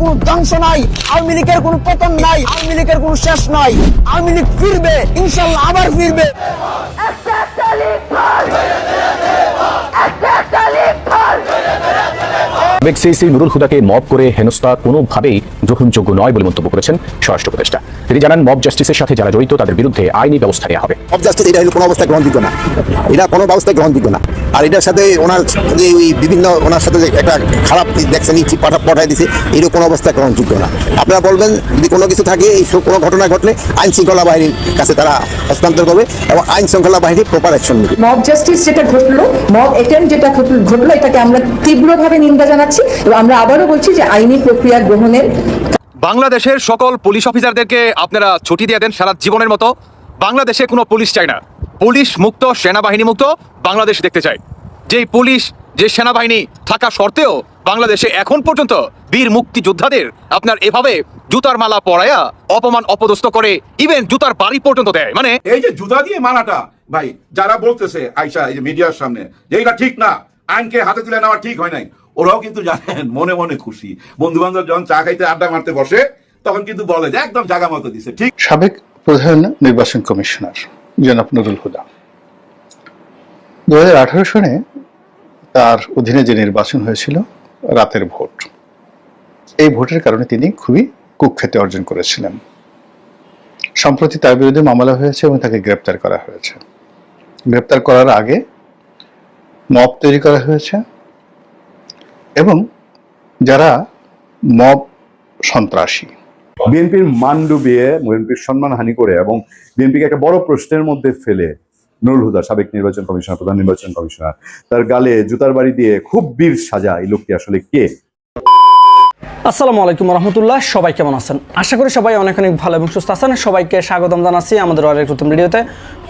কোনো ধ্বংস নাই কোনো পতন নাই, আওয়ামী লীগের কোনো শেষ নাই। আওয়ামী লীগ ফিরবে, ইনশাল্লাহ আবার ফিরবে। সাবেক সিসি নুরুল হুদাকে মব করে হেনস্থা কোনোভাবেই গ্রহণযোগ্য নয় বলে মন্তব্য করেছেন স্বরাষ্ট্র উপদেষ্টা। তিনি জানান, মব জাস্টিসের সাথে যারা জড়িত, তাদের বিরুদ্ধে আইনি ব্যবস্থা নেওয়া হবে। মব জাস্টিস, এটা কোনো অবস্থায় গ্রহণযোগ্য না। এটা কোনো ব্যবস্থায় গ্রহণযোগ্য না। আর এটার সাথে ওনার যে ওই বিভিন্ন ওনার সাথে যে একটা খারাপ দেখছেন ইচ্ছি পাঠা পাঠাই দিছে এরও কোনো অবস্থায় গ্রহণযোগ্য না। আপনারা বলবেন যদি কোনো কিছু থাকে এই কোনো ঘটনা ঘটলে আইন শৃঙ্খলা বাহিনীর কাছে তারা হস্তান্তর করবে এবং আইন শৃঙ্খলা বাহিনী প্রপার অ্যাকশন নেবে। মব জাস্টিস যেটা ঘটলো মব এটেম্প যেটা ঘটলো এটাকে আমরা তীব্রভাবে নিন্দা জানাচ্ছি এবং আমরা আবারও বলছি যে আইনি প্রক্রিয়া গ্রহণের বাংলাদেশের সকল পুলিশ অফিসারদেরকে আপনারা ছুটি দিয়ে দেন সারা জীবনের মতো। বাংলাদেশে কোনো পুলিশ চাই না। পুলিশ মুক্ত সেনাবাহিনী মুক্ত বাংলাদেশ দেখতে চাই যেই পুলিশ যে সেনাবাহিনী থাকা সত্ত্বেও বাংলাদেশে এখন পর্যন্ত বীর মুক্তিযোদ্ধাদের আপনার এভাবে জুতার মালা পরায়া অপমান অপদস্থ করে ইভেন জুতার বাড়ি পর্যন্ত দেয়। মানে এই যে জুতা দিয়ে মানাটা ভাই যারা বলতেছে আইসা এই যে মিডিয়ার সামনে যে এটা ঠিক না আইনকে হাতে তুলে নেওয়া ঠিক হয় নাই ওরাও কিন্তু জানেন মনে মনে খুশি। বন্ধু বান্ধব যখন চা খাইতে আড্ডা মারতে বসে তখন কিন্তু বলে যে একদম জায়গা মতো দিছে ঠিক সাবেক প্রধান নির্বাচন কমিশনার। জনাব নুরুল হুদা। দু সনে তার অধীনে যে নির্বাচন হয়েছিল, রাতের ভোট। এই ভোটের কারণে তিনি খুবই কুখ্যাতি অর্জন করেছিলেন। সম্প্রতি তার বিরুদ্ধে মামলা হয়েছে এবং তাকে গ্রেপ্তার করা হয়েছে। গ্রেপ্তার করার আগে মব তৈরি করা হয়েছে এবং যারা মব সন্ত্রাসী বিএনপির মান ডুবিয়ে বিএনপির সম্মান হানি করে এবং বিএনপিকে একটা বড় প্রশ্নের মধ্যে ফেলে নুরুল হুদা, সাবেক নির্বাচন কমিশনার, প্রধান নির্বাচন কমিশনার। তার গালে জুতার বাড়ি দিয়ে খুব বীর সাজা এই লোকটি আসলে কে? আসসালামু আলাইকুম রহমতুল্লাহ, সবাই কেমন আছেন? আশা করি সবাই অনেক অনেক ভালো এবং সুস্থ আছেন। সবাইকে স্বাগতম জানাচ্ছি আমাদের অনেক নতুন ভিডিওতে।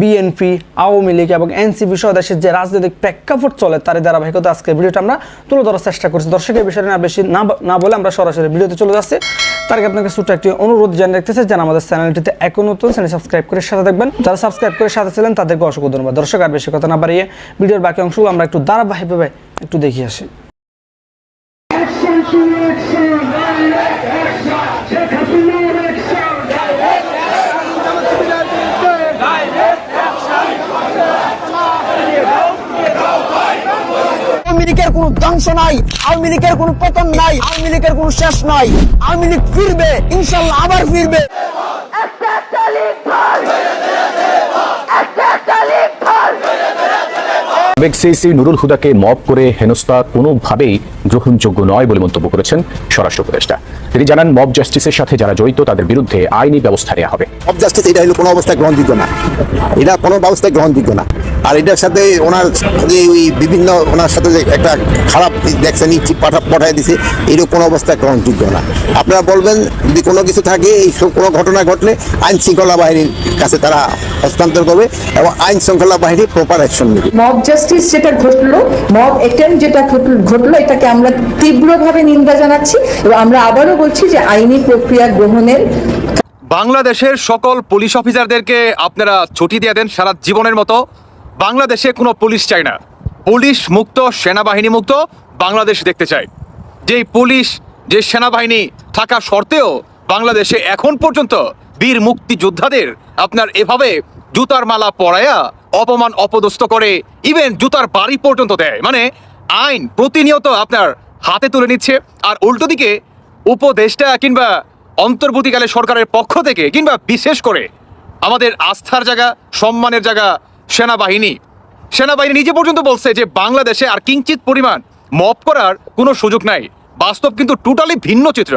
বিএনপি, আওয়ামী লীগ এবং এনসিপি সহ দেশের যে রাজনৈতিক প্রেক্ষাপট চলে তার ধারাবাহিকতা আজকের ভিডিওটা আমরা তুলে ধরার চেষ্টা করছি। দর্শকের বিষয়টা না বেশি না না বলে আমরা সরাসরি ভিডিওতে চলে যাচ্ছি। তার আগে আপনাকে ছোট্ট একটি অনুরোধ জানিয়ে রাখতেছে যেন আমাদের চ্যানেলটিতে এখন নতুন চ্যানেল সাবস্ক্রাইব করে সাথে দেখবেন যারা সাবস্ক্রাইব করে সাথে ছিলেন, তাদেরকে অসংখ্য ধন্যবাদ। দর্শক, আর বেশি কথা না বাড়িয়ে ভিডিওর বাকি অংশগুলো আমরা একটু ধারাবাহিকভাবে একটু দেখিয়ে আসি। লীগের কোনো ধ্বংস নাই আওয়ামী লীগের কোনো পতন নাই আওয়ামী লীগের কোনো শেষ নাই। আওয়ামী লীগ ফিরবে ইনশাল্লাহ আবার ফিরবে। সাবেক সিসি নুরুল হুদাকে মব করে হেনস্থা কোনোভাবেই গ্রহণযোগ্য নয় বলে মন্তব্য করেছেন স্বরাষ্ট্র উপদেষ্টা। তিনি জানান মব জাস্টিসের সাথে যারা জড়িত তাদের বিরুদ্ধে আইনি ব্যবস্থা নেওয়া হবে। অফ জাস্টিস এটা হলো কোনো অবস্থায় গ্রহণযোগ্য না। এটা কোনো ব্যবস্থায় গ্রহণযোগ্য না। আর এটার সাথে ওনার যে ওই বিভিন্ন ওনার সাথে যে একটা খারাপ দেখছেন ইচ্ছি পাঠা পাঠাই দিছে এরও কোনো অবস্থায় গ্রহণযোগ্য না। আপনারা বলবেন যদি কোনো কিছু থাকে এই সব কোনো ঘটনা ঘটলে আইন শৃঙ্খলা বাহিনীর কাছে তারা হস্তান্তর করবে এবং আইন শৃঙ্খলা বাহিনী প্রপার অ্যাকশন নেবে। মব জাস্টিস যেটা ঘটলো মব এটেম্প যেটা ঘটলো এটাকে আমরা তীব্রভাবে নিন্দা জানাচ্ছি এবং আমরা আবারও বলছি যে আইনি প্রক্রিয়া গ্রহণের বাংলাদেশের সকল পুলিশ অফিসারদেরকে আপনারা ছুটি দিয়ে দেন সারা জীবনের মতো। বাংলাদেশে কোনো পুলিশ চাই না। পুলিশ মুক্ত, সেনাবাহিনী মুক্ত, বাংলাদেশ দেখতে চাই যেই পুলিশ, যে সেনাবাহিনী থাকা সত্ত্বেও বাংলাদেশে এখন পর্যন্ত বীর মুক্তিযোদ্ধাদের আপনার এভাবে জুতার মালা পরায়া অপমান অপদস্থ করে ইভেন জুতার বাড়ি পর্যন্ত দেয়। মানে আইন প্রতিনিয়ত আপনার হাতে তুলে নিচ্ছে আর উল্টো দিকে উপদেষ্টা কিংবা অন্তর্বর্তীকালে সরকারের পক্ষ থেকে কিংবা বিশেষ করে আমাদের আস্থার জায়গা, সম্মানের জায়গা সেনাবাহিনী। সেনাবাহিনী নিজে পর্যন্ত বলছে যে বাংলাদেশে আর কিঞ্চিত পরিমাণ মপ করার কোনো সুযোগ নাই। বাস্তব কিন্তু টোটালি ভিন্ন চিত্র।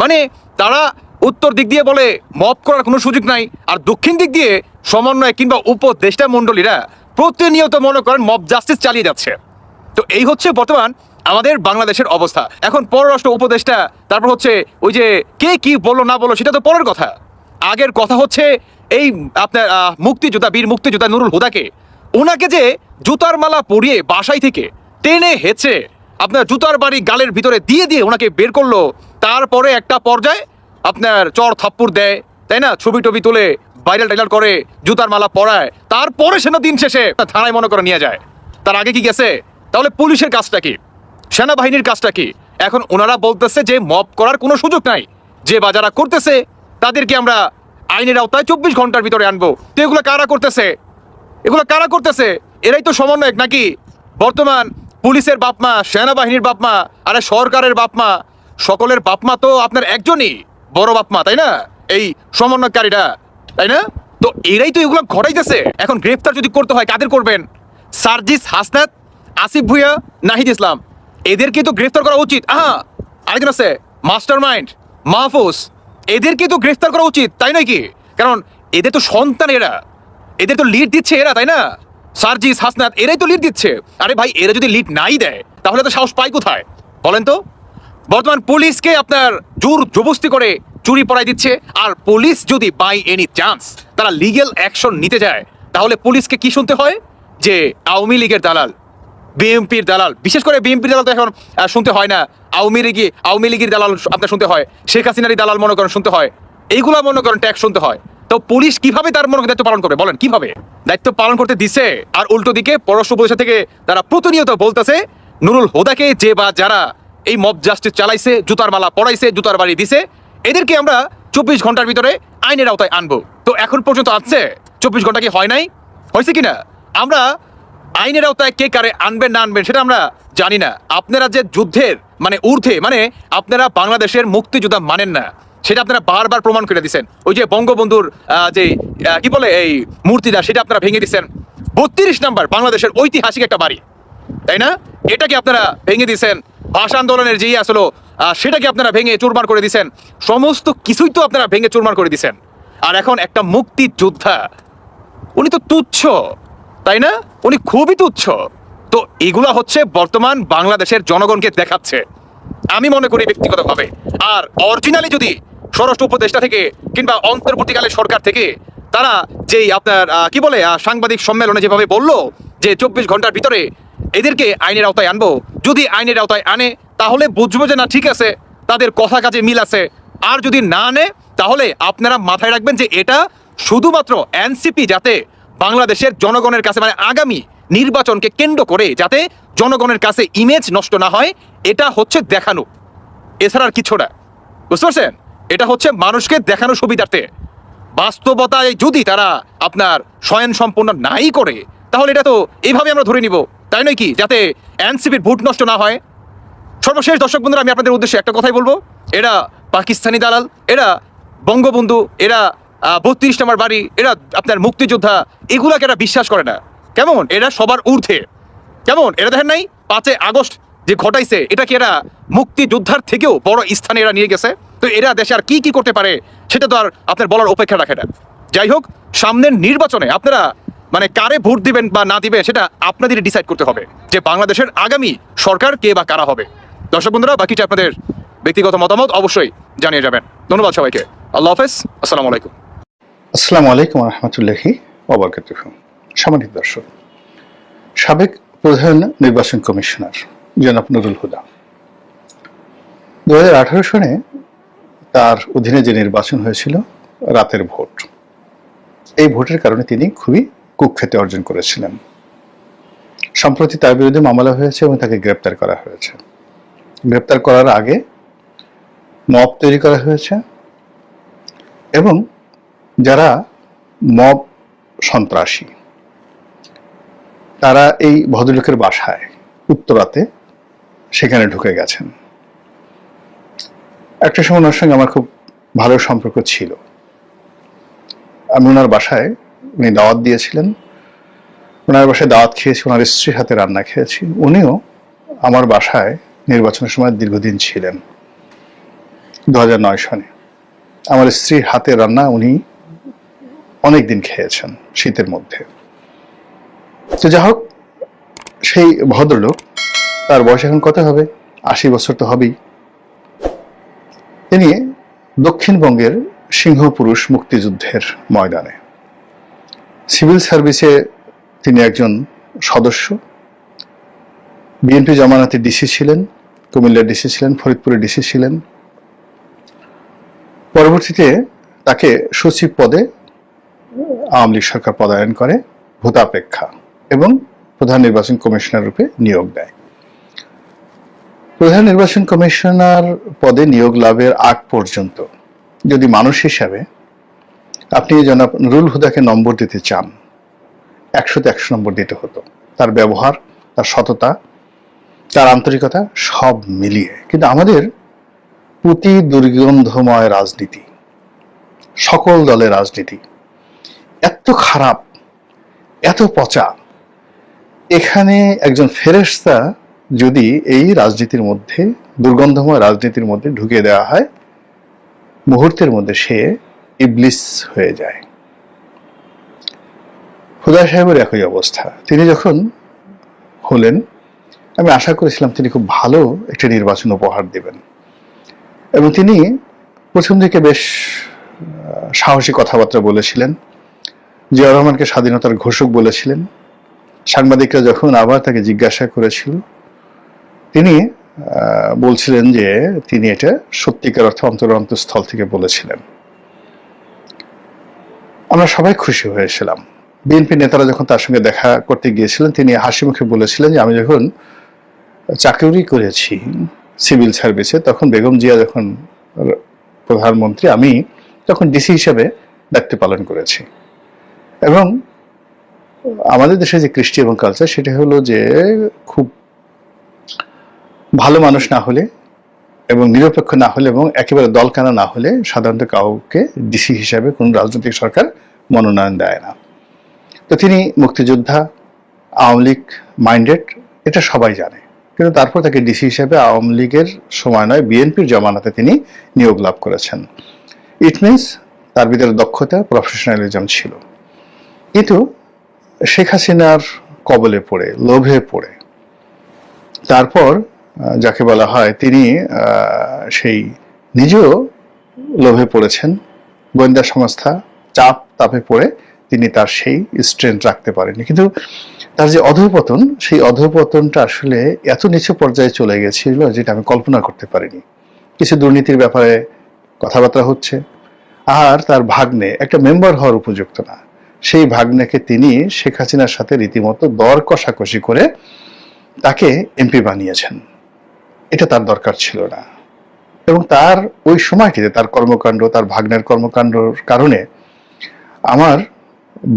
মানে তারা উত্তর দিক দিয়ে বলে মপ করার কোনো সুযোগ নাই আর দক্ষিণ দিক দিয়ে সমন্বয় কিংবা উপদেষ্টা মণ্ডলীরা প্রতিনিয়ত মনে করেন মব জাস্টিস চালিয়ে যাচ্ছে। তো এই হচ্ছে বর্তমান আমাদের বাংলাদেশের অবস্থা। এখন পররাষ্ট্র উপদেষ্টা, তারপর হচ্ছে ওই যে কে কি বলল না বলল সেটা তো পরের কথা। আগের কথা হচ্ছে এই আপনার মুক্তিযোদ্ধা, বীর মুক্তিযোদ্ধা নুরুল হুদাকে, ওনাকে যে জুতার মালা পরিয়ে বাসাই থেকে টেনে হেঁচে আপনার জুতার বাড়ি গালের ভিতরে দিয়ে দিয়ে ওনাকে বের করল, তারপরে একটা পর্যায়ে আপনার চর থাপ্পুর দেয়, তাই না? ছবি টবি তুলে ভাইরাল টাইরাল করে, জুতার মালা পরায়, তারপরে সেনা দিন শেষে থানায় মনে করে নিয়ে যায়। তার আগে কি গেছে? তাহলে পুলিশের কাজটা কি? সেনাবাহিনীর কাজটা কি? এখন ওনারা বলতেছে যে মব করার কোনো সুযোগ নাই। যে বা যারা করতেছে, তাদেরকে আমরা আইনের আওতায় চব্বিশ ঘণ্টার ভিতরে আনব। তো এগুলো কারা করতেছে? এগুলো কারা করতেছে? এরাই তো সমন্বয়ক নাকি? বর্তমান পুলিশের বাপমা, সেনাবাহিনীর বাপমা, আরে সরকারের বাপমা, সকলের বাপমা তো আপনার একজনই বড় বাপমা, তাই না? এই সমন্বয়কারীরা, তাই না? তো এরাই তো এগুলো ঘটাইতেছে। এখন গ্রেফতার যদি করতে হয়, কাদের করবেন? সার্জিস হাসনাত, আসিফ ভুইয়া, নাহিদ ইসলাম। এদেরকে তো গ্রেফতার করা উচিত। আহা, আরেকজন আছে মাস্টার মাইন্ড মাহফুজ। এদেরকে তো গ্রেফতার করা উচিত, তাই নয় কি? কারণ এদের তো সন্তান এরা। এদের তো লিড দিচ্ছে এরা, তাই না? সার্জিস, হাসনাত, এরাই তো লিড দিচ্ছে। আরে ভাই, এরা যদি লিড নাই দেয়, তাহলে তো সাহস পায় কোথায়? বলেন তো। বর্তমান পুলিশকে আপনার জোর জবস্তি করে চুরি পড়াই দিচ্ছে, আর পুলিশ যদি বাই এনি চান্স তারা লিগেল অ্যাকশন নিতে যায়, তাহলে পুলিশকে কি শুনতে হয়? যে আওয়ামী লীগের দালাল বিএনপির দালাল। বিশেষ করে বিএমপির দালাল তো এখন শুনতে হয় না। আওয়ামী লীগই আওয়ামী লীগের দালাল আপনার শুনতে হয়। শেখ হাসিনারই দালাল মনে করেন শুনতে হয়। এইগুলা মনে করেন ট্যাক্স শুনতে হয়। তো পুলিশ কীভাবে তার মনে দায়িত্ব পালন করবে? বলেন, কীভাবে? দায়িত্ব পালন করতে দিছে। আর উল্টো দিকে পররাষ্ট্র উপদেষ্টা থেকে তারা প্রতিনিয়ত বলতেছে, নুরুল হোদাকে যে বা যারা এই মব জাস্টিস চালাইছে, জুতার মালা পড়াইছে জুতার বাড়ি দিছে, এদেরকে আমরা চব্বিশ ঘণ্টার ভিতরে আইনের আওতায় আনব। তো এখন পর্যন্ত আছে চব্বিশ ঘণ্টা কি হয় নাই? হয়েছে কিনা? আমরা আইনের আওতায় কে কারে আনবেন, না আনবেন, সেটা আমরা জানি না। আপনারা যে যুদ্ধের মানে ঊর্ধ্বে মানে আপনারা বাংলাদেশের মুক্তিযোদ্ধা মানেন না, সেটা আপনারা বারবার প্রমাণ করে দিচ্ছেন ওই যে বঙ্গবন্ধুর যে কি বলে এই মূর্তিটা, সেটা আপনারা ভেঙে দিচ্ছেন বত্রিশ নাম্বার, বাংলাদেশের ঐতিহাসিক একটা বাড়ি, তাই না? এটাকে আপনারা ভেঙে দিয়েছেন ভাষা আন্দোলনের যেই আসলো সেটাকে আপনারা ভেঙে চুরমার করে দিয়েছেন সমস্ত কিছুই তো আপনারা ভেঙে চুরমার করে দিচ্ছেন আর এখন একটা মুক্তি যোদ্ধা উনি তো তুচ্ছ। তাই না? উনি খুবই তুচ্ছ। তো এগুলা হচ্ছে বর্তমান বাংলাদেশের জনগণকে দেখাচ্ছে। আমি মনে করি ব্যক্তিগতভাবে। আর অরিজিনালি যদি স্বরাষ্ট্র উপদেষ্টা থেকে কিংবা অন্তর্বর্তীকালে সরকার থেকে তারা যেই আপনার কি বলে সাংবাদিক সম্মেলনে যেভাবে বলল যে চব্বিশ ঘণ্টার ভিতরে এদেরকে আইনের আওতায় আনব, যদি আইনের আওতায় আনে, তাহলে বুঝব যে না, ঠিক আছে, তাদের কথা কাজে মিল আছে। আর যদি না আনে, তাহলে আপনারা মাথায় রাখবেন যে এটা শুধুমাত্র এনসিপি যাতে বাংলাদেশের জনগণের কাছে মানে আগামী নির্বাচনকে কেন্দ্র করে যাতে জনগণের কাছে ইমেজ নষ্ট না হয়, এটা হচ্ছে দেখানো। এছাড়া আর কিছু না। বুঝতে পারছেন? এটা হচ্ছে মানুষকে দেখানো সুবিধার্থে। বাস্তবতায় যদি তারা আপনার স্বয়ং সম্পূর্ণ নাই করে, তাহলে এটা তো এইভাবে আমরা ধরে নিব। তাই নয় কি? যাতে এনসিপির ভোট নষ্ট না হয়। সর্বশেষ দর্শক বন্ধুরা, আমি আপনাদের উদ্দেশ্যে একটা কথাই বলব। এরা পাকিস্তানি দালাল, এরা বঙ্গবন্ধু, এরা বত্রিশ নম্বর বাড়ি, এরা আপনার মুক্তিযোদ্ধা, এগুলাকে এরা বিশ্বাস করে না। কেমন? এরা সবার ঊর্ধ্বে। কেমন? এরা দেখেন নাই? পাঁচে আগস্ট যে ঘটাইছে, এটা কি এরা মুক্তিযোদ্ধার থেকেও বড় স্থানে এরা নিয়ে গেছে? তো এরা দেশে আর কি কি করতে পারে, সেটা তো আর আপনার বলার অপেক্ষা রাখে না। যাই হোক, সামনের নির্বাচনে আপনারা মানে কারে ভোট দিবেন বা না দিবেন, সেটা আপনাদের ডিসাইড করতে হবে যে বাংলাদেশের আগামী সরকার কে বা কারা হবে। দর্শক বন্ধুরা, বাকিটা আপনাদের ব্যক্তিগত মতামত অবশ্যই জানিয়ে যাবেন। ধন্যবাদ সবাইকে। আল্লাহ হাফেজ। আসসালামু আলাইকুম। আসসালামু আলাইকুম রহমতুল্লাহি ওবরকাতুহ সামাজিক দর্শক, সাবেক প্রধান নির্বাচন কমিশনার জনাব নুরুল হুদা দু সনে তার অধীনে যে নির্বাচন হয়েছিল রাতের ভোট, এই ভোটের কারণে তিনি খুবই কুখ্যাতি অর্জন করেছিলেন। সম্প্রতি তার বিরুদ্ধে মামলা হয়েছে এবং তাকে গ্রেপ্তার করা হয়েছে। গ্রেপ্তার করার আগে মব তৈরি করা হয়েছে এবং যারা মব সন্ত্রাসী, তারা এই ভদ্রলোকের বাসায় উত্তরাতে সেখানে ঢুকে গেছেন। একটা সময় ওনার সঙ্গে আমার খুব ভালো সম্পর্ক ছিল। আমি ওনার বাসায়, উনি দাওয়াত দিয়েছিলেন। ওনার বাসায় দাওয়াত খেয়েছি, ওনার স্ত্রীর হাতে রান্না খেয়েছি। উনিও আমার বাসায় নির্বাচনের সময় দীর্ঘদিন ছিলেন। দু হাজার নয় সনে আমার স্ত্রীর হাতে রান্না উনি অনেক দিন খেয়েছেন শীতের মধ্যে। তো যা হোক, সেই ভদ্রলোক, তার বয়স এখন কত হবে? আশি বছর তো হবেই। তিনি দক্ষিণবঙ্গের সিংহপুরুষ মুক্তিযুদ্ধের ময়দানে। সিভিল সার্ভিসে তিনি একজন সদস্য। বিএনপি জামানাতে ডিসি ছিলেন, কুমিল্লার ডিসি ছিলেন, ফরিদপুরের ডিসি ছিলেন। পরবর্তীতে তাকে সচিব পদে আওয়ামী লীগ সরকার পদায়ন করে ভূতাপেক্ষা এবং প্রধান নির্বাচন কমিশনার রূপে নিয়োগ দেয়। প্রধান নির্বাচন কমিশনার পদে নিয়োগ লাভের আগ পর্যন্ত যদি মানুষ হিসাবে আপনি জনাব নুরুল হুদাকে নম্বর দিতে চান, একশোতে একশো নম্বর দিতে হতো। তার ব্যবহার, তার সততা, তার আন্তরিকতা সব মিলিয়ে। কিন্তু আমাদের প্রতি দুর্গন্ধময় রাজনীতি, সকল দলের রাজনীতি এত খারাপ, এত পচা। এখানে একজন ফেরেশতা যদি এই রাজনীতির মধ্যে, দুর্গন্ধময় রাজনীতির মধ্যে ঢুকিয়ে দেওয়া হয়, মুহূর্তের মধ্যে সে ইবলিস হয়ে যায়। হুদা সাহেবের একই অবস্থা। তিনি যখন হলেন, আমি আশা করেছিলাম তিনি খুব ভালো একটি নির্বাচন উপহার দেবেন। এবং তিনি প্রথম থেকে বেশ সাহসী কথাবার্তা বলেছিলেন। জিয়া রহমানকে স্বাধীনতার ঘোষক বলেছিলেন। সাংবাদিকরা যখন আবার তাকে জিজ্ঞাসা করেছিল, তিনি বলছিলেন যে তিনি এটা সত্যিকার অর্থে অন্তর অন্তঃস্থল থেকে বলেছিলেন। আমরা সবাই খুশি হয়েছিলাম। বিএনপি নেতারা যখন তার সঙ্গে দেখা করতে গিয়েছিলেন, তিনি হাসি মুখে বলেছিলেন যে, আমি যখন চাকরি করেছি সিভিল সার্ভিসে, তখন বেগম জিয়া যখন প্রধানমন্ত্রী, আমি তখন ডিসি হিসেবে দায়িত্ব পালন করেছি। এবং আমাদের দেশে যে কৃষ্টি এবং কালচার সেটা হলো যে খুব ভালো মানুষ না হলে এবং নিরপেক্ষ না হলে এবং একেবারে দলকানা না হলে সাধারণত কাউকে ডিসি হিসাবে কোন রাজনৈতিক সরকার মনোনয়ন দেয় না। তো তিনি মুক্তিযোদ্ধা, আওয়ামী লীগ মাইন্ডেড এটা সবাই জানে। কিন্তু তারপর তাকে ডিসি হিসাবে আওয়ামী লীগের সময় নয়, বিএনপির জমানাতে তিনি নিয়োগ লাভ করেছেন। ইট মিনস তার ভিতরে দক্ষতা প্রফেশনালিজম ছিল। কিন্তু শেখ হাসিনার কবলে পড়ে, লোভে পড়ে। তারপর যাকে বলা হয় তিনি সেই নিজেও লোভে পড়েছেন। গোয়েন্দা সংস্থা চাপ তাপে পড়ে তিনি তার সেই স্ট্রেন্থ রাখতে পারেননি। কিন্তু তার যে অধঃপতন, সেই অধঃপতনটা আসলে এত নিচু পর্যায়ে চলে গেছিল যেটা আমি কল্পনা করতে পারিনি। কিছু দুর্নীতির ব্যাপারে কথাবার্তা হচ্ছে, আর তার ভাগ্নে একটা মেম্বার হওয়ার উপযুক্ত না। সেই ভাগ্নেকে তিনি শেখ হাসিনার সাথে রীতিমতো দর কষাকষি করে তাকে এমপি বানিয়েছেন। এটা তার দরকার ছিল না। এবং তার ওই সময়টিতে তার কর্মকাণ্ড, তার ভাগ্নের কর্মকাণ্ডর কারণে আমার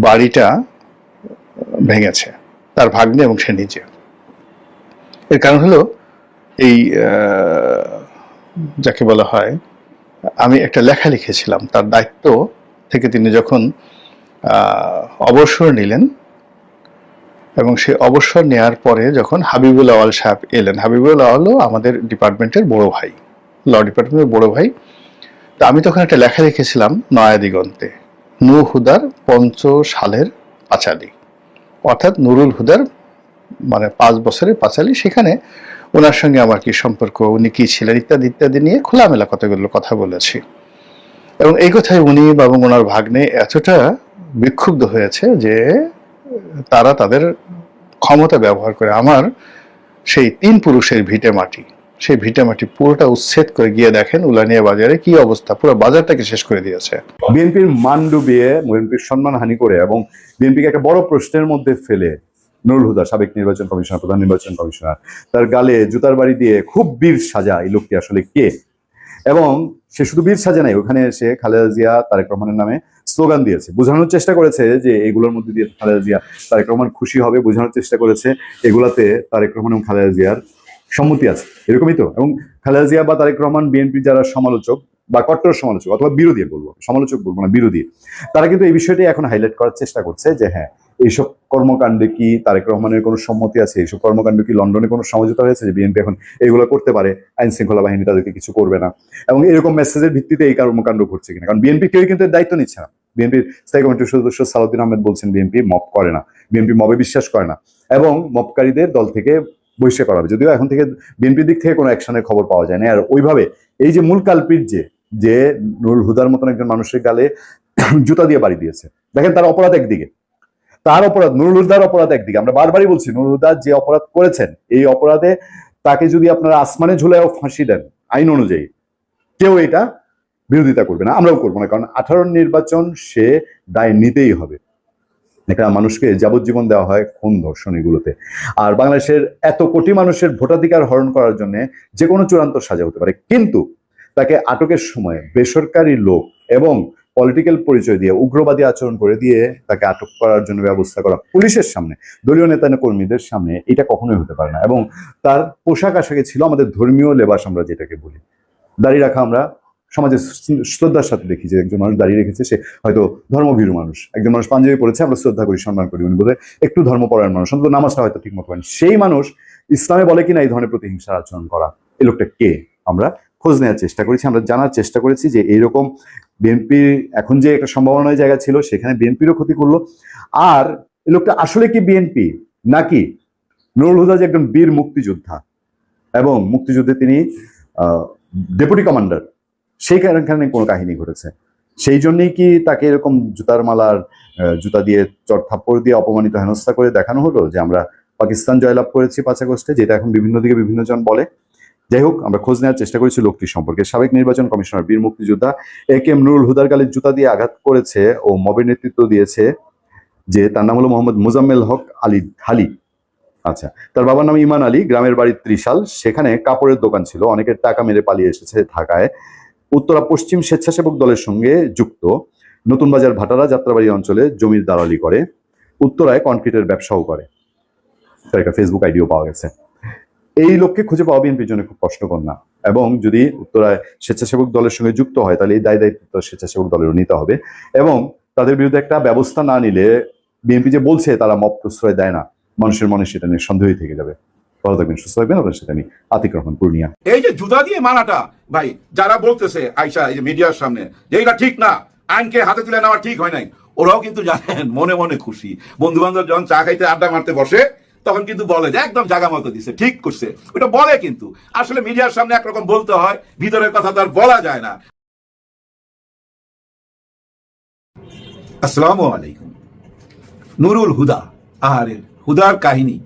বাড়িটা ভেঙেছে, তার ভাগ্নে এবং সে নিজে। এর কারণ হলো এই যাকে বলা হয়, আমি একটা লেখা লিখেছিলাম, তার দায়িত্ব থেকে তিনি যখন অবসর নিলেন এবং সে অবসর নেয়ার পরে যখন হাবিবুল আওয়াল সাহেব এলেন, হাবিবুল আওয়ালও আমাদের ডিপার্টমেন্টের বড় ভাই, ল ডিপার্টমেন্টের বড় ভাই, তো আমি তখন একটা লেখা লিখেছিলাম নয়া দিগন্তে নু হুদার পঞ্চ সালের পাঁচালি। অর্থাৎ নুরুল হুদার মানে পাঁচ বছরের পাঁচালি, সেখানে ওনার সঙ্গে আমার কি সম্পর্ক, উনি কি ছিলেন ইত্যাদি ইত্যাদি নিয়ে খোলামেলা কতগুলো কথা বলেছি। এবং এই কথায় উনি এবং ওনার ভাগ্নে এতটা বিক্ষুব্ধ হয়েছে যে তারা তাদের ক্ষমতা ব্যবহার করে আমার সেই তিন পুরুষের ভিটে মাটি, সেই ভিটে মাটি পুরোটা উচ্ছেদ করে গিয়ে দেখেন উলানিয়া বাজারে কি অবস্থা, পুরো বাজারটাকে শেষ করে দিয়েছে। বিএনপির মান ডুবিয়ে, বিএনপির সম্মান হানি করে এবং বিএনপিকে একটা বড় প্রশ্নের মধ্যে ফেলে নুরুল হুদা, সাবেক নির্বাচন কমিশনার, প্রধান নির্বাচন কমিশনার। তার গালে জুতার বাড়ি দিয়ে খুব বীর সাজা, এই লোকটি আসলে কে? এবং সে শুধু বীর সাজা নাই, ওখানে এসে খালেদা জিয়া, তারেক রহমানের নামে স্লোগান দিয়েছে। বোঝানোর চেষ্টা করেছে যে এগুলোর মধ্যে দিয়ে খালেদা জিয়া, তারেক রহমান খুশি হবে বোঝানোর চেষ্টা করেছে। এগুলাতে তারেক রহমান এবং খালেদা জিয়ার সম্মতি আছে। এরকমই তো? এবং খালেদা জিয়া বা তারেক রহমান বিএনপি যারা সমালোচক বা কট্টর সমালোচক অথবা বিরোধী বলব সমালোচক বলব না, বিরোধী, তারা কিন্তু এই বিষয়টি এখন হাইলাইট করার চেষ্টা করছে যে হ্যাঁ এইসব কর্মকাণ্ডে কি তারেক রহমানের কোনো সম্মতি আছে? এইসব কর্মকাণ্ড কি লন্ডনে কোনো সমঝোতা হয়েছে যে বিএনপি এখন এগুলো করতে পারে? আইন শৃঙ্খলা বাহিনী তাদেরকে কিছু করবে না। এবং এরকম মেসেজের ভিত্তিতে এই কর্মকাণ্ড ঘটছে কিনা? কারণ বিএনপি কেউ কিন্তু দায়িত্ব নিচ্ছে না। বিএনপির স্থায়ী কমিটির সদস্য সালাউদ্দিন আহমেদ বলছেন, বিএনপি মপ করে না। বিএনপি মবে বিশ্বাস করে না। এবং মপকারীদের দল থেকে বহিষ্কার করা হবে। যদিও এখন থেকে বিএনপির দিক থেকে কোনো অ্যাকশনের খবর পাওয়া যায় না। আর ওইভাবে এই যে মূল কালপিট যে যে নুরুল হুদার মতন একজন মানুষের গালে জুতা দিয়ে বাড়ি দিয়েছে। দেখেন তার অপরাধ একদিকে। তার অপরাধ, নুরুল হুদার অপরাধ একদিকে। আমরা বারবারই বলছি, নুরুল হুদা যে অপরাধ করেছেন, এই অপরাধে তাকে যদি আপনারা আসমানে ঝুলেও ফাঁসি দেন, আইন অনুযায়ী, কেউ এটা বিরোধিতা করবে না, আমরাও করব না, কারণ আঠারো নির্বাচন সে দায় নিতেই হবে। একটা মানুষকে যাবজ্জীবন দেওয়া হয় খুন ধর্ষণ এগুলোতে আর বাংলাদেশের এত কোটি মানুষের ভোটাধিকার হরণ করার জন্য যে কোনো চূড়ান্ত সাজা হতে পারে, কিন্তু তাকে আটকের সময় বেসরকারি লোক এবং পলিটিক্যাল পরিচয় দিয়ে উগ্রবাদী আচরণ করে দিয়ে তাকে আটক করার জন্য ব্যবস্থা করা পুলিশের সামনে, দলীয় নেতা কর্মীদের সামনে এটা কখনোই হতে পারে না। এবং তার পোশাক আশাকে ছিল আমাদের ধর্মীয় লেবাস আমরা যেটাকে বলি। দাঁড়িয়ে রাখা আমরা সমাজে শ্রদ্ধার সাথে দেখি যে একজন মানুষ দাঁড়িয়ে রেখেছে, সে হয়তো ধর্মভীরু মানুষ। একজন মানুষ পাঞ্জাবি পড়েছে আমরা শ্রদ্ধা করি, সম্মান করি। উনি বোধহয় একটু ধর্মপরায়ণ মানুষ, অন্তত নামাজটা হয়তো ঠিক মতো করেন সেই মানুষ ইসলামে বলে কিনা এই ধরনের প্রতিহিংসার আচরণ করা এই লোকটা কে? আমরা খোঁজ নেওয়ার চেষ্টা করেছি, আমরা জানার চেষ্টা করেছি যে এইরকম বিএনপি এখন যে একটা সম্ভাবনার জায়গা ছিল, সেখানে বিএনপিরও ক্ষতি করল। আর এই লোকটা আসলে কি বিএনপি? নাকি নুরুল হুদা যে একজন বীর মুক্তিযোদ্ধা এবং মুক্তিযুদ্ধে তিনি ডেপুটি কমান্ডার সেই কারণে কোনো কাহিনী ঘটেছে। সেই জন্যই কি তাকে এরকম জুতার মালার জুতা দিয়ে চট থাপ্পড় দিয়ে অপমানিত, হেনস্থা করে দেখানো হলো? যে আমরা পাকিস্তান জয়লাভ করেছি পাঁচ আগস্টে, যেটা এখন বিভিন্ন দিকে বিভিন্ন জন বলে। যাই হোক, আমরা খোঁজ নেওয়ার চেষ্টা করেছি লোকটি সম্পর্কে। সাবেক নির্বাচন কমিশনার, বীর মুক্তিযোদ্ধা এ কে এম নুরুল হুদার গালে জুতা দিয়ে আঘাত করেছে ও মবের নেতৃত্ব দিয়েছে, যে তার নাম হলো মোহাম্মদ মুজাম্মেল হক আলী হালি। আচ্ছা তার বাবার নাম ইমান আলী, গ্রামের বাড়ি ত্রিশাল। সেখানে কাপড়ের দোকান ছিল, অনেকের টাকা মেরে পালিয়ে এসেছে ঢাকায়। উত্তরা পশ্চিম স্বেচ্ছাসেবক দলের সঙ্গে যুক্ত নতুন বাজার ভাটারা যাত্রাবাড়ি অঞ্চলে জমির দালালি করে, উত্তরায় কনক্রিটের ব্যবসাও করে। ফেসবুক আইডিও পাওয়া গেছে। এই লোককে খুঁজে পাওয়া বিএনপির জন্য খুব কষ্টকর না এবং যদি উত্তরায় স্বেচ্ছাসেবক দলের সঙ্গে যুক্ত হয়, তাহলে এই দায় দায়িত্ব স্বেচ্ছাসেবক দলেরও নিতে হবে এবং তাদের বিরুদ্ধে একটা ব্যবস্থা না নিলে বিএনপি যে বলছে, তারা মত প্রশ্রয় দেয় না। মানুষের মনে সেটা নিয়ে সন্দেহই থেকে যাবে। ভালো থাকবেন, সুস্থ থাকবেন। আপনার সেটা আমি আতিক রহমান, পূর্ণিয়া। এই যে জুতা দিয়ে মারাটা, ভাই, যারা বলতেছে আইসা এই যে মিডিয়ার সামনে, যে এটা ঠিক না, আইনকে হাতে তুলে নেওয়া ঠিক হয় নাই, ওরাও কিন্তু জানেন, মনে মনে খুশি। বন্ধু বান্ধব যখন চা খাইতে, আড্ডা মারতে বসে, তখন কিন্তু বলে যে, একদম জায়গা মতো দিছে, ঠিক করছে। ওটা বলে কিন্তু। আসলে মিডিয়ার সামনে একরকম বলতে হয়, ভিতরের কথা তো আর বলা যায় না। আসসালামু আলাইকুম। নুরুল হুদা আহারে হুদার কাহিনী।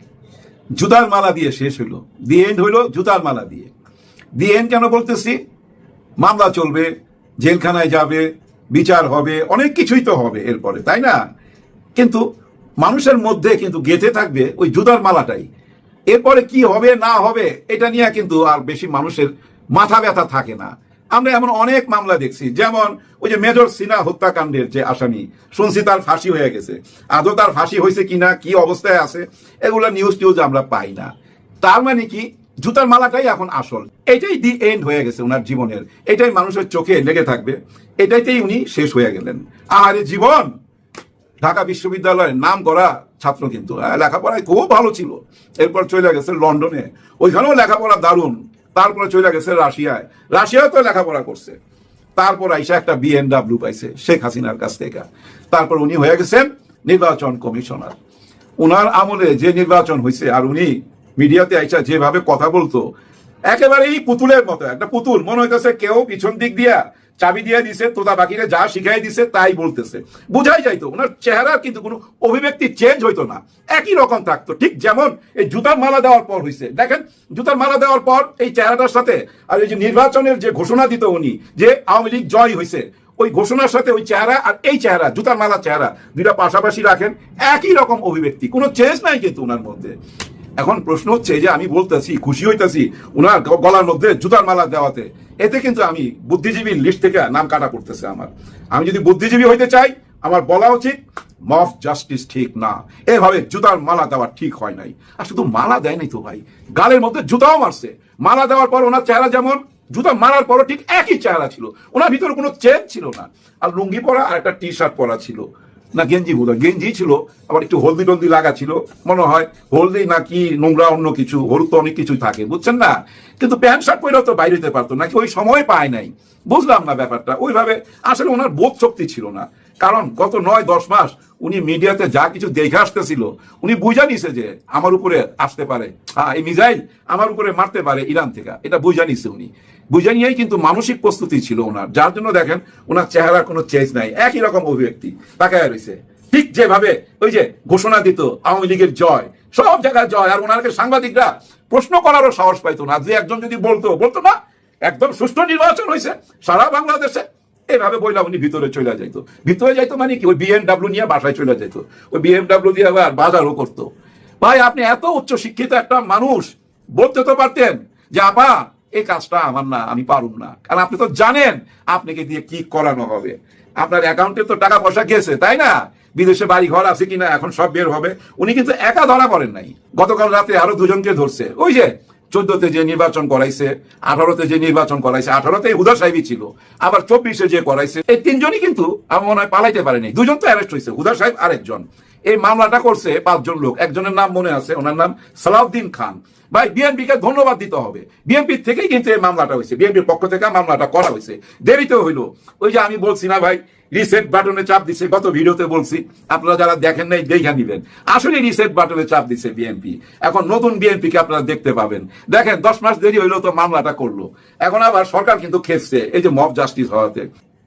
জুতার মালা দিয়ে শেষ হইল। দি এন্ড হইল জুতার মালা দিয়ে। দি এন্ড কেন বলতেছি? মামলা চলবে, জেলখানায় যাবে, বিচার হবে, অনেক কিছুই তো হবে এরপরে, তাই না? কিন্তু মানুষের মধ্যে কিন্তু গেঁথে থাকবে ওই জুতার মালাটাই। এরপরে কি হবে, না হবে, এটা নিয়ে কিন্তু আর বেশি মানুষের মাথা ব্যথা থাকে না। আমরা এমন অনেক মামলা দেখছি। যেমন ওই যে মেজর সিনা হত্যাকাণ্ডের যে আসামি শুনছি তার ফাঁসি হয়ে গেছে। আদৌ তার ফাঁসি হয়েছে কিনা কি অবস্থায় আছে এগুলো নিউজ টিউজ আমরা পাই না। তার মানে কি জুতার মালাটাই এখন আসল। এটাই দি এন্ড হয়ে গেছে ওনার জীবনের। এটাই মানুষের চোখে লেগে থাকবে। এটাইতেই উনি শেষ হয়ে গেলেন। আহারে জীবন! ঢাকা বিশ্ববিদ্যালয়ের নাম করা ছাত্র কিন্তু হ্যাঁ, লেখাপড়ায় খুব ভালো ছিল। এরপর চলে গেছে লন্ডনে। ওইখানেও লেখাপড়া দারুণ। তারপরে চলে গেছে রাশিয়ায়। রাশিয়াও তো লেখাপড়া করছে। তারপর আইসা একটা বিএনডাব্লিউ পাইছে, শেখ হাসিনার কাছ থেকে। তারপর উনি হয়ে গেছেন নির্বাচন কমিশনার। উনার আমলে যে নির্বাচন হয়েছে আর উনি মিডিয়াতে আইসা যেভাবে কথা বলতো একেবারে এই পুতুলের মতো, একটা পুতুল। মনে হইতেছে কেউ পিছন দিক দিয়া চাবি দিয়ে দিছে, তোতা বাকিরে যা শিখাই দিছে তাই বলতেছে। বুঝাই যাইতো, ওনার চেহারা কিন্তু কোনো অভিব্যক্তি চেঞ্জ হইতো না। একই রকম থাকতো, ঠিক যেমন এই জুতার মালা দেওয়ার পর হইছে। দেখেন, জুতার মালা দেওয়ার পর এই চেহারাটার সাথে আর এই যে নির্বাচনের যে ঘোষণা দিত উনি, যে আওয়ামী লীগ জয় হয়েছে ওই ঘোষণার সাথে ওই চেহারা আর এই চেহারা, জুতার মালা চেহারা দুটা পাশাপাশি রাখেন, একই রকম অভিব্যক্তি, কোনো চেঞ্জ নাই কিন্তু ওনার মধ্যে। এখন প্রশ্ন হচ্ছে যে আমি বলতেছি, খুশি হইতাছি উনার গ- গলার মধ্যে জুতার মালা দেওয়াতে এতে কিন্তু আমি বুদ্ধিজীবীর লিস্ট থেকে নাম কাটা করতেছে আমার। আমি যদি বুদ্ধিজীবী হইতে চাই, আমার বলা উচিত, মফ জাস্টিস ঠিক না। এভাবে জুতার মালা দেওয়া ঠিক হয় নাই। আর শুধু মালা দেয় নাই তো ভাই। গালের মধ্যে জুতাও মারছে। মালা দেওয়ার পর ওনার চেহারা যেমন, জুতা মারার পরও ঠিক একই চেহারা ছিল। ওনার ভিতরে কোনো চেঞ্জ ছিল না। আর লুঙ্গি পরা আর একটা টি শার্ট পরা ছিল। না গেঞ্জি বোধ হয় গেঞ্জি ছিল, আবার একটু হলদি টলদি লাগা ছিল। মনে হয় হলদি নাকি নোংরা অন্য কিছু, হলুদ তো অনেক কিছু থাকে, বুঝছেন না? কিন্তু প্যান্ট শার্ট পরেও তো বাইরে যেতে পারতো, নাকি ওই সময় পায় নাই? বুঝলাম না ব্যাপারটা। ওইভাবে আসলে ওনার বোধ শক্তি ছিল না। কারণ গত নয়, দশ মাস উনি মিডিয়াতে যা কিছু দেখে আসতেছিল, উনি বুঝা নিছে যে আমার উপরে আসতে পারে। হ্যাঁ এই মিসাইল আমার উপরে মারতে পারে ইরান থেকে। এটা বুঝা নিছে উনি। বুঝে নিয়েই কিন্তু মানসিক প্রস্তুতি ছিল ওনার। যার জন্য দেখেন, ওনার চেহারার কোনো চেঞ্জ নাই। একই রকম অভিব্যক্তি তাকায় রয়েছে ঠিক যেভাবে ওই যে ঘোষণা দিত, আওয়ামী লীগের জয়, সব জায়গায় জয়, আর ওনাকে সাংবাদিকরা প্রশ্ন করারও সাহস পাইতো না। যে একজন যদি বলতো বলতো না, একদম সুষ্ঠু নির্বাচন হয়েছে সারা বাংলাদেশে। এভাবে বইলা উনি ভিতরে চলে যাইতো। ভিতরে যাইতো মানে কি? ওই বিএমডাব্লিউ নিয়ে বাসায় চলে যেত ওই বিএমডাব্লিউ দিয়ে আবার বাজারও করতো। ভাই, আপনি এত উচ্চ শিক্ষিত একটা মানুষ, বলতে তো পারতেন যে, আপা এই কাজটা আমার না, আমি পারুম না। কারণ আপনি তো জানেন আপনাকে দিয়ে কি করানো হবে। আপনার অ্যাকাউন্টে তো টাকা পয়সা গেছে, তাই না? বিদেশে বাড়ি ঘর আছে কিনা, এখন সব বের হবে। উনি কিন্তু একা ধরা পড়েন নাই। গতকাল রাতে আরও দুজনকে ধরছে। ওই যে চোদ্দতে যে নির্বাচন করাইছে, আঠারোতে যে নির্বাচন করাইছে, আঠারোতে হুদা সাহেবই ছিল। আবার চব্বিশে যে করাইছে, এই তিনজনই কিন্তু আমার মনে হয় পালাইতে পারেনি। দুজন তো অ্যারেস্ট হয়েছে হুদা সাহেব আরেকজন। এই মামলাটা করছে পাঁচজন লোক। একজনের নাম মনে আছে, ওনার নাম সালাউদ্দিন খান। ভাই বিএনপি কে ধন্যবাদ দিতে হবে। বিএনপি থেকেই কিন্তু এই মামলাটা হয়েছে। বিএনপির পক্ষ থেকে মামলাটা করা হয়েছে। দেরিতে হইল। ওই যে আমি বলছি না ভাই রিসেট বাটনে চাপ দিছে। গত ভিডিওতে বলছি, আপনারা যারা দেখেন নাই, দেখে নিবেন। আসলে রিসেট বাটনে চাপ দিছে বিএনপি। এখন নতুন বিএনপি কে আপনারা দেখতে পাবেন। দেখেন, দশ মাস দেরি হইল তো মামলাটা করল। এখন আবার সরকার কিন্তু খেপছে, এই যে মব জাস্টিস হওয়াতে।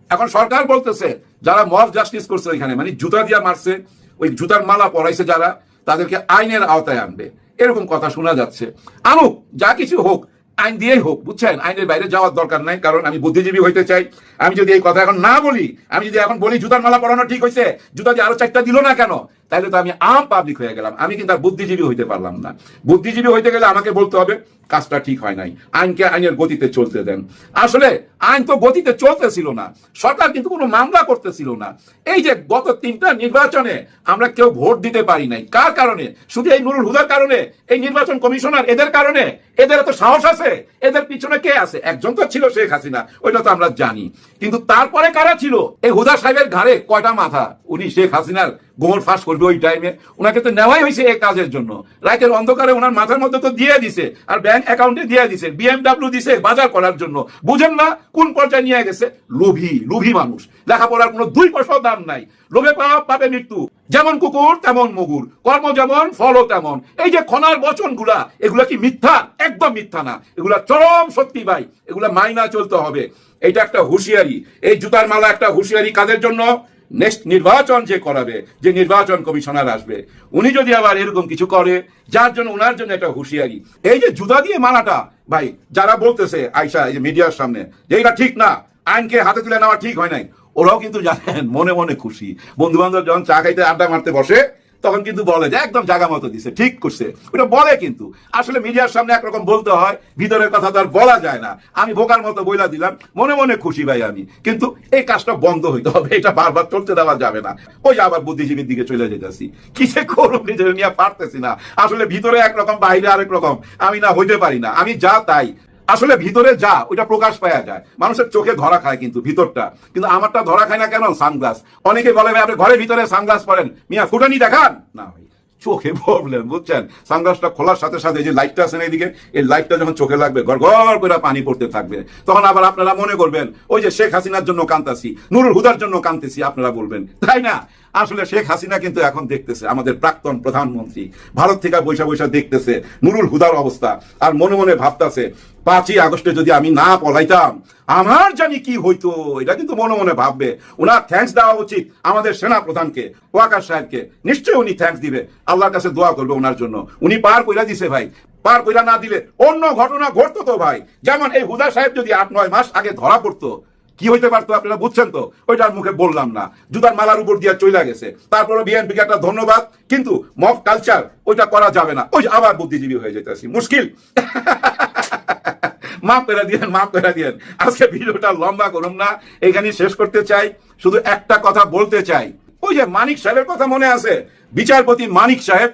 এখন সরকার বলতেছে, যারা মব জাস্টিস করছে ওইখানে মানে জুতা দিয়া মারছে, ওই জুতার মালা পরাইছে যারা, তাদেরকে আইনের আওতায় আনবে। এরকম কথা শোনা যাচ্ছে। আনুক যা কিছু হোক, আইন দিয়েই হোক, বুঝছেন? আইনের বাইরে যাওয়ার দরকার নাই, কারণ আমি বুদ্ধিজীবী হইতে চাই। আমি যদি এই কথা এখন না বলি, আমি যদি এখন বলি, জুতার মালা পরানো ঠিক হয়েছে জুতা যে আরও চারটা দিল না কেন? তাহলে তো আমি আম পাবলিক হয়ে গেলাম। আমি কিন্তু আর বুদ্ধিজীবী হইতে পারলাম না। বুদ্ধিজীবী হইতে গেলে আমাকে বলতে হবে, কাজটা ঠিক হয় নাই। আইনকে আইনের গতিতে চলতে দেন। আসলে আইন তো গতিতে চলতেছিল না। সরকার কিন্তু কোনো মামলা করতেছিল না। এই যে গত তিনটা নির্বাচনে আমরা কেউ ভোট দিতে পারি নাই। কার কারণে? শুধু এই নুরুল হুদার কারণে? এই নির্বাচন কমিশনার এদের কারণে? এদের এত সাহস আছে? এদের পিছনে কে আছে? একজন তো ছিল শেখ হাসিনা, ওইটা তো আমরা জানি। কিন্তু তারপরে কারা ছিল? এই হুদা সাহেবের ঘাড়ে কয়টা মাথা? উনি শেখ হাসিনার গোমর ফাঁস করবে ওই টাইমে ওনাকে তো নেওয়াই হয়েছে এই কাজের জন্য। রাতের অন্ধকারে ওনার মাথার মধ্যে তো দিয়ে দিছে আর ব্যাংক অ্যাকাউন্টে দিয়ে দিছে। বিএমডাব্লিউ দিছে বাজার করার জন্য। বুঝেন না কোন পর্যায়ে নিয়ে গেছে? লোভী লোভী মানুষ। লেখাপড়ার কোনো দুই পয়সাও দাম নাই। লোভে পাপ পাবে মৃত্যু। যেমন কুকুর, তেমন মুগুর। কর্ম যেমন, ফলও তেমন। এই যে খনার বচনগুলা এগুলা কি মিথ্যা? একদম মিথ্যা না। এগুলা চরম সত্যি ভাই। এগুলা মাইনা চলতে হবে। এটা একটা হুঁশিয়ারি। এই জুতার মালা একটা হুঁশিয়ারি কাদের জন্য? নেক্সট নির্বাচন যে করাবে, যে নির্বাচন কমিশনার আসবে, উনি যদি আবার এরকম কিছু করে, যার জন্য ওনার জন্য একটা হুঁশিয়ারি। এই যে জুদা দিয়ে মানাটা ভাই, যারা বলতেছে আইসা এই যে মিডিয়ার সামনে, যে এটা ঠিক না, আইনকে হাতে তুলে নেওয়া ঠিক হয় নাই, ওরাও কিন্তু জানেন, মনে মনে খুশি। বন্ধু বান্ধব যখন চা খাইতে আড্ডা মারতে বসে তখন কিন্তু বলে যে একদম জায়গা মতো দিছে, ঠিক করছে। ওটা বলে কিন্তু। আসলে মিডিয়ার সামনে একরকম বলতে হয়, ভিতরের কথা তো আর বলা যায় না। আমি বোকার মতো বইলা দিলাম, মনে মনে খুশি ভাই আমি। কিন্তু এই কাজটা বন্ধ হইতে হবে, এটা বারবার চলতে দেওয়া যাবে না। ওই আবার বুদ্ধিজীবীর দিকে চলে যেতেছি কিসে করুন নিজের নিয়ে পারতেছি না। আসলে ভিতরে একরকম, বাইরে আরেক রকম। আমি না হইতে পারি না। আমি যা তাই। আসলে ভিতরে যা, ওইটা প্রকাশ পাওয়া যায়। মানুষের চোখে ধরা খায় কিন্তু, ভিতরটা। কিন্তু আমারটা ধরা খায় না কেন? সানগ্লাস। অনেকে বলে, ভাই, আপনি ঘরের ভিতরে সানগ্লাস পরেন। মিয়া, ফুটানি দেখান! না, ভাই, চোখে প্রবলেম বুঝছেন? সানগ্লাসটা খোলার সাথে সাথে যে লাইটটা আছে না এদিকে, এই লাইটটা যখন চোখে লাগবে, ঘর ঘর করে পানি পড়তে থাকবে। তখন আবার আপনারা মনে করবেন, ওই যে শেখ হাসিনার জন্য কান্তাছি নুরুল হুদার জন্য কান্তেছি আপনারা বলবেন। তাই না? আসলে শেখ হাসিনা কিন্তু এখন দেখতেছে, আমাদের প্রাক্তন প্রধানমন্ত্রী ভারত থেকে বৈশা বৈশা দেখতেছে, নুরুল হুদার অবস্থা। আর মনে মনে ভাবতাছে, পাঁচই আগস্টে যদি আমি না পলাইতাম, আমার জানি কি হইতো, এটা কিন্তু মনে মনে ভাববে। ওনার থ্যাঙ্কস দেওয়া উচিত আমাদের সেনা প্রধানকে ওয়াকার সাহেবকে। নিশ্চয়ই উনি থ্যাঙ্কস দিবে। আল্লাহর কাছে দোয়া করবে ওনার জন্য। উনি পার কইরা দিছে ভাই। পার কইরা না দিলে অন্য ঘটনা ঘটতো তো ভাই। যেমন এই হুদা সাহেব যদি আট, নয় মাস আগে ধরা পড়তো কি হইতে পারতো আপনারা বুঝছেন তো? ওইটার মুখে বললাম না। জুতার মালার উপর দিয়ে চলে গেছে। তারপরে বিএনপিকে একটা ধন্যবাদ, কিন্তু মফ কালচার, ওইটা করা যাবে না। ওই আবার বুদ্ধিজীবী হয়ে যেতেছি মুশকিল। মাফ করে দিয়েন, মাফ করে দিয়েন। আজকে ভিডিওটা লম্বা করুন না। এখানে শেষ করতে চাই। শুধু একটা কথা বলতে চাই। ওই যে মানিক সাহেবের কথা মনে আছে? বিচারপতি মানিক সাহেব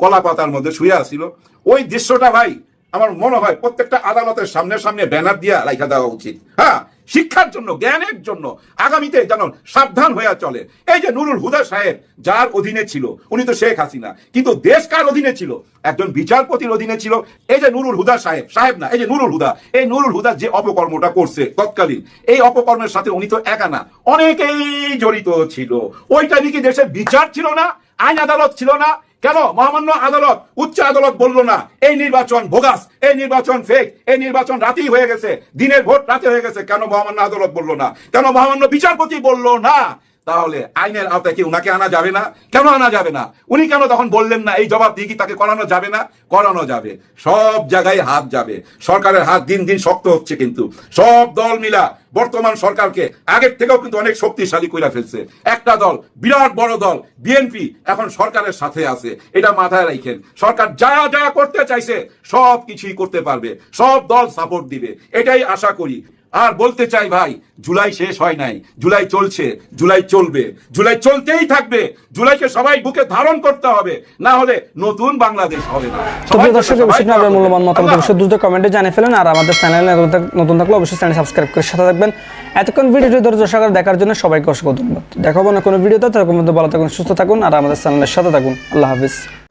কলা পাতার মধ্যে শুয়ে আসছিল ওই দৃশ্যটা ভাই, আমার মনে হয় প্রত্যেকটা আদালতের সামনে সামনে ব্যানার দিয়া রাইখা দেওয়া উচিত। হ্যাঁ শিক্ষার জন্য, জ্ঞানের জন্য আগামীতে যেন সাবধান হয়ে চলে। এই যে নুরুল হুদা সাহেব, যার অধীনে ছিল, উনি তো শেখ হাসিনা, কিন্তু দেশ কার অধীনে ছিল? একজন বিচারপতির অধীনে ছিল। এই যে নুরুল হুদা সাহেব সাহেব না, এই যে নুরুল হুদা, এই নুরুল হুদা যে অপকর্মটা করছে তৎকালীন, এই অপকর্মের সাথে উনি তো একা না, অনেকেই জড়িত ছিল। ওইটা নাকি দেশের বিচার ছিল না, আইন আদালত ছিল না কেন? মহামান্য আদালত, উচ্চ আদালত বলল না, এই নির্বাচন ভোগাস এই নির্বাচন ফেক এই নির্বাচন রাতেই হয়ে গেছে, দিনের ভোট রাতে হয়ে গেছে। কেন মহামান্য আদালত বলল না? কেন মহামান্য বিচারপতি বলল না তাহলে আইনের আওতায় কি উনাকে আনা যাবে না? কেন আনা যাবে না? উনি কেন তখন বললেন না, এই জবাব দিয়ে কি তাকে করানো যাবে না? করানো যাবে। সব জায়গায় হাত যাবে। সরকারের হাত দিন দিন শক্ত হচ্ছে কিন্তু। সব দল মিলা বর্তমান সরকারকে আগের থেকেও কিন্তু অনেক শক্তিশালী কইরা ফেলছে। একটা দল, বিরাট বড় দল, বিএনপি এখন সরকারের সাথে আছে। এটা মাথায় রাখেন সরকার যা যা করতে চাইছে সব কিছুই করতে পারবে। সব দল সাপোর্ট দিবে। এটাই আশা করি। আর বলতে চাই ভাই জুলাই শেষ হয় নাই জুলাই চলছে জুলাই চলবে। জুলাই চলতেই থাকবে জুলাইকে সবাই বুকে ধারণ করতে হবে না হলে নতুন বাংলাদেশ হবে না। প্রিয় দর্শক অবশ্যই আপনার মূল্যবান মতামত অবশ্যই দ্রুত কমেন্টে জানিয়ে ফেলেন আর আমাদের চ্যানেল নতুন থাক- নতুন থাকলে অবশ্যই চ্যানেল সাবস্ক্রাইব করে সাথে থাকবেন। এতক্ষণ ভিডিওটি ধৈর্য সহকারে দেখার জন্য সবাইকে অসংখ্য ধন্যবাদ। দেখাবো না কোনো ভিডিওতে তখন মধ্যে ভালো থাকুন সুস্থ থাকুন আর আমাদের চ্যানেলের সাথে থাকুন। আল্লাহ হাফিজ।